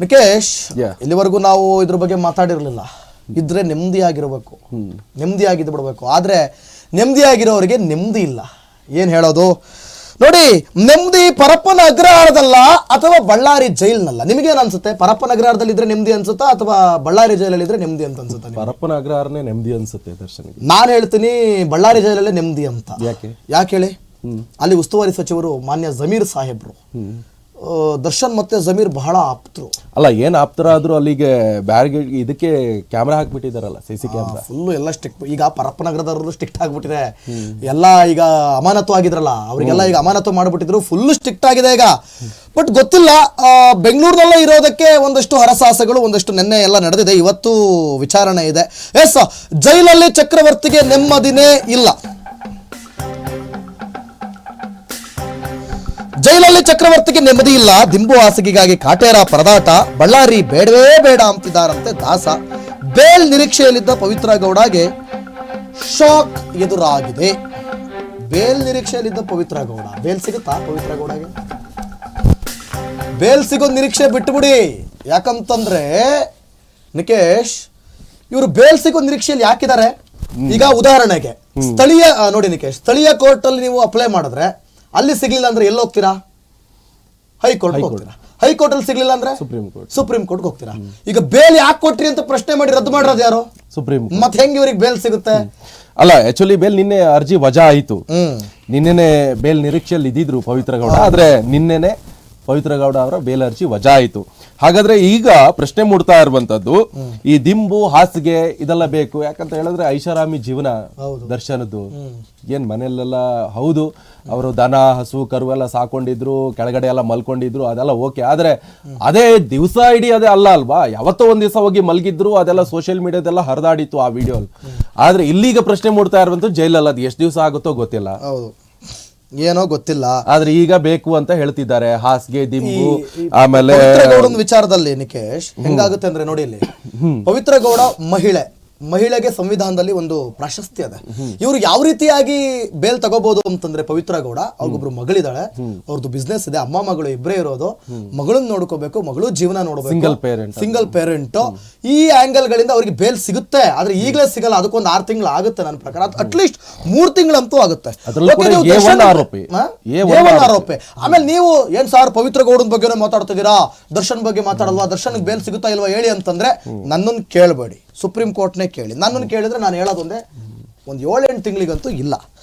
ನಿಕೇಶ್. ಇಲ್ಲಿವರೆಗೂ ನಾವು ಇದ್ರ ಬಗ್ಗೆ ಮಾತಾಡಿರಲಿಲ್ಲ. ಇದ್ರೆ ನೆಮ್ಮದಿಯಾಗಿರ್ಬೇಕು. ನೆಮ್ಮದಿಯಾಗಿದ್ದು ಬಿಡಬೇಕು. ಆದ್ರೆ ನೆಮ್ಮದಿಯಾಗಿರೋರಿಗೆ ನೆಮ್ಮದಿ ಇಲ್ಲ. ಏನ್ ಹೇಳೋದು? ನೋಡಿ ನೆಮ್ಮದಿ ಪರಪ್ಪನ ಅಗ್ರಹಾರದಲ್ಲ ಅಥವಾ ಬಳ್ಳಾರಿ ಜೈಲ್ನಲ್ಲ? ನಿಮಗೇನು ಅನ್ಸುತ್ತೆ? ಪರಪ್ಪನ ಅಗ್ರಹಾರದಲ್ಲಿ ಇದ್ರೆ ನೆಮ್ಮದಿ ಅನ್ಸುತ್ತಾ ಅಥವಾ ಬಳ್ಳಾರಿ ಜೈಲಲ್ಲಿ ಇದ್ರೆ ನೆಮ್ಮದಿ ಅಂತ ಅನ್ಸುತ್ತೆ? ಪರಪ್ಪನ ಅಗ್ರಹಾರನೇ ನೆಮ್ಮದಿ ಅನ್ಸುತ್ತೆ ದರ್ಶನ ನಾನು ಹೇಳ್ತೀನಿ ಬಳ್ಳಾರಿ ಜೈಲಲ್ಲೇ ನೆಮ್ಮದಿ ಅಂತ. ಯಾಕೆ? ಯಾಕೆ ಹೇಳಿ? ಅಲ್ಲಿ ಉಸ್ತುವಾರಿ ಸಚಿವರು ಮಾನ್ಯ ಜಮೀರ್ ಸಾಹೇಬ್ರು. ದರ್ಶನ್ ಮತ್ತೆ ಜಮೀರ್ ಬಹಳ ಆಪ್ತರು. ಅಲ್ಲ ಏನ್ ಆಪ್ತರ ಆದ್ರೂ ಅಲ್ಲಿಗೆ ಬ್ಯಾರಿಗೇಡ್ ಇದಕ್ಕೆ ಕ್ಯಾಮ್ರಾ ಹಾಕ್ಬಿಟ್ಟಿದಾರಲ್ಲ ಸಿ ಸಿ ಕ್ಯಾಮ್ರಾ? ಫುಲ್ಲು ಎಲ್ಲ ಸ್ಟಿಕ್ ಈಗ ಪರಪ್ಪನಗರದವ್ರದ್ದು ಸ್ಟಿಕ್ಟ್ ಆಗ್ಬಿಟ್ಟಿದೆ. ಎಲ್ಲ ಈಗ ಅಮಾನತು ಆಗಿದ್ರಲ್ಲ ಅವರಿಗೆಲ್ಲ ಈಗ ಅಮಾನತು ಮಾಡಿಬಿಟ್ಟಿದ್ರು ಫುಲ್ ಸ್ಟ್ರಿಕ್ಟ್ ಆಗಿದೆ ಈಗ. ಬಟ್ ಗೊತ್ತಿಲ್ಲ ಬೆಂಗಳೂರಿನಲ್ಲೇ ಇರೋದಕ್ಕೆ ಒಂದಷ್ಟು ಹರಸಾಹಸಗಳು ಒಂದಷ್ಟು ನೆನ್ನೆ ಎಲ್ಲ ನಡೆದಿದೆ. ಇವತ್ತು ವಿಚಾರಣೆ ಇದೆ. ಎಸ್ ಜೈಲಲ್ಲಿ ಚಕ್ರವರ್ತಿಗೆ ನೆಮ್ಮದಿನೇ ಇಲ್ಲ. ಜೈಲಲ್ಲಿ ಚಕ್ರವರ್ತಿಗೆ ನೆಮ್ಮದಿ ಇಲ್ಲ. ದಿಂಬು ಹಾಸಿಗೆಗಾಗಿ ಕಾಟೇರ ಪರದಾಟ. ಬಳ್ಳಾರಿ ಬೇಡವೇ ಬೇಡ ಅಂತಿದ್ದಾರಂತೆ ದಾಸ. ಬೇಲ್ ನಿರೀಕ್ಷೆಯಲ್ಲಿದ್ದ ಪವಿತ್ರ ಗೌಡಗೆ ಶಾಕ್ ಎದುರಾಗಿದೆ. ಬೇಲ್ ನಿರೀಕ್ಷೆಯಲ್ಲಿದ್ದ ಪವಿತ್ರ ಗೌಡ. ಬೇಲ್ ಸಿಗುತ್ತಾ ಪವಿತ್ರ ಗೌಡಗೆ? ಬೇಲ್ ಸಿಗೋ ನಿರೀಕ್ಷೆ ಬಿಟ್ಟುಬಿಡಿ ಯಾಕಂತಂದ್ರೆ ನಿಕೇಶ್ ಇವರು ಬೇಲ್ ಸಿಗೋ ನಿರೀಕ್ಷೆಯಲ್ಲಿ ಯಾಕಿದ್ದಾರೆ? ಈಗ ಉದಾಹರಣೆಗೆ ಸ್ಥಳೀಯ ನೋಡಿ ನಿಕೇಶ್ ಸ್ಥಳೀಯ ಕೋರ್ಟ್ ಅಲ್ಲಿ ನೀವು ಅಪ್ಲೈ ಮಾಡಿದ್ರೆ ಅಲ್ಲಿ ಸಿಗ್ಲಿಲ್ಲ ಅಂದ್ರೆ ಎಲ್ಲಿ ಹೋಗ್ತೀರಾ? ಹೈಕೋರ್ಟ್. ಹೋಗ್ತೀರಾ? ಹೈಕೋರ್ಟ್ ಅಲ್ಲಿ ಸಿಗ್ಲಿಲ್ಲ ಅಂದ್ರೆ? Supreme court. ಸುಪ್ರೀಂ ಕೋರ್ಟ್ ಹೋಗ್ತೀರಾ? ಈಗ ಬೇಲ್ ಯಾಕೆ ಕೊಟ್ರಿ ಅಂತ ಪ್ರಶ್ನೆ ಮಾಡಿ ರದ್ದು ಮಾಡಿರೋದು ಯಾರು? ಸುಪ್ರೀಂ ಮತ್ತೆ ಹೆಂಗ್ ಇವ್ರಿಗೆ ಬೇಲ್ ಸಿಗುತ್ತೆ? ಅಲ್ಲ ಆಕ್ಚುಲಿ ಬೇಲ್ ನಿನ್ನೆ ಅರ್ಜಿ ವಜಾ ಆಯಿತು. ನಿನ್ನೆ ನಿನ್ನೆನೆ ಬೇಲ್ ನಿರೀಕ್ಷೆಯಲ್ಲಿ ಇದ್ದಿದ್ರು ಪವಿತ್ರ ಗೌಡ. ಆದ್ರೆ ನಿನ್ನೆನೆ ಪವಿತ್ರ ಗೌಡ ಅವರ ಬೇಲ್ ಅರ್ಜಿ ವಜಾ ಆಯಿತು ಹಾಗಾದ್ರೆ ಈಗ ಪ್ರಶ್ನೆ ಮೂಡ್ತಾ ಇರುವಂತದ್ದು ಈ ದಿಂಬು ಹಾಸಿಗೆ ಇದೆಲ್ಲ ಬೇಕು. ಯಾಕಂತ ಹೇಳಿದ್ರೆ ಐಷಾರಾಮಿ ಜೀವನ ದರ್ಶನದ್ದು. ಏನ್ ಮನೆಯಲ್ಲೆಲ್ಲ ಹೌದು ಅವರು ದನ ಹಸು ಕರು ಎಲ್ಲ ಸಾಕೊಂಡಿದ್ರು ಕೆಳಗಡೆ ಎಲ್ಲ ಮಲ್ಕೊಂಡಿದ್ರು ಅದೆಲ್ಲ ಓಕೆ. ಆದ್ರೆ ಅದೇ ದಿವಸ ಇಡೀ ಅದೇ ಅಲ್ಲ ಅಲ್ವಾ? ಯಾವತ್ತೋ ಒಂದ್ ದಿವಸ ಹೋಗಿ ಮಲ್ಗಿದ್ರು ಅದೆಲ್ಲ ಸೋಷಿಯಲ್ ಮೀಡಿಯಾದೆಲ್ಲ ಹರಿದಾಡಿತ್ತು ಆ ವಿಡಿಯೋ ಆದ್ರೆ ಇಲ್ಲಿಗ ಪ್ರಶ್ನೆ ಮೂಡ್ತಾ ಇರುವಂತದ್ದು ಜೈಲಲ್ಲ. ಅದು ಎಷ್ಟು ದಿವಸ ಆಗುತ್ತೋ ಗೊತ್ತಿಲ್ಲ. ಹೌದು. ಏನೋ ಗೊತ್ತಿಲ್ಲ. ಆದ್ರೆ ಈಗ ಬೇಕು ಅಂತ ಹೇಳ್ತಿದ್ದಾರೆ. ಹಾಸಿಗೆ ದಿಂಬು ಆಮೇಲೆ ಪವಿತ್ರ ಗೌಡನ ವಿಚಾರದಲ್ಲಿ ನಿಕೇಶ್ ಹೆಂಗಾಗುತ್ತೆ ಅಂದ್ರೆ ನೋಡಿ ಇಲ್ಲಿ. ಪವಿತ್ರ ಗೌಡ ಮಹಿಳೆ. ಮಹಿಳೆಗೆ ಸಂವಿಧಾನದಲ್ಲಿ ಒಂದು ಪ್ರಾಶಸ್ತ್ಯ ಇದೆ ಇವರು ಯಾವ ರೀತಿಯಾಗಿ ಬೇಲ್ ತಗೋಬಹುದು ಅಂತಂದ್ರೆ ಪವಿತ್ರ ಗೌಡ ಅವ್ರಿಗೊಬ್ರು ಮಗಳಿದಾಳೆ ಅವ್ರದ್ದು ಬಿಸ್ನೆಸ್ ಇದೆ ಅಮ್ಮ ಮಗಳು ಇಬ್ಬರೇ ಇರೋದು ಮಗಳನ್ನ ನೋಡ್ಕೋಬೇಕು ಮಗಳು ಜೀವನ ನೋಡಬೇಕು ಸಿಂಗಲ್ ಪೇರೆಂಟ್ ಸಿಂಗಲ್ ಪೇರೆಂಟ್ ಈ ಆಂಗಲ್ ಗಳಿಂದ ಅವ್ರಿಗೆ ಬೇಲ್ ಸಿಗುತ್ತೆ. ಆದ್ರೆ ಈಗಲೇ ಸಿಗಲ್ಲ ಅದಕ್ಕೊಂದು ಆರು ತಿಂಗಳು ಆಗುತ್ತೆ ನನ್ನ ಪ್ರಕಾರ. ಅಟ್ಲೀಸ್ಟ್ ಮೂರ್ ತಿಂಗಳಂತೂ ಆಗುತ್ತೆ. ಅದ್ರಲ್ಲೂ Okay, ಕೂಡ ನೀವು A1 ದರ್ಶನ್- ಆರೋಪಿ. ಹಾ? A1 A1 ಆರೋಪಿ ಆಮೇಲೆ ನೀವು ಏನ್ ಸಾರ್ ಪವಿತ್ರ ಗೌಡನ ಬಗ್ಗೆ ಮಾತಾಡ್ತಿದ್ದೀರಾ? ದರ್ಶನ್ ಬಗ್ಗೆ ಮಾತಾಡಲ್ವಾ? ದರ್ಶನ್ ಬೇಲ್ ಸಿಗುತ್ತಾ ಇಲ್ವಾ ಹೇಳಿ ಅಂತಂದ್ರೆ ನನ್ನನ್ನು ಕೇಳಬೇಡಿ. ಸುಪ್ರೀಂ ಕೋರ್ಟ್ನೇ ಕೇಳಿ. ನನ್ನನ್ನು ಕೇಳಿದ್ರೆ ನಾನು ಹೇಳೋದೊಂದೇ ಒಂದು ಏಳೆಂಟು ತಿಂಗಳಿಗಂತೂ ಇಲ್ಲ.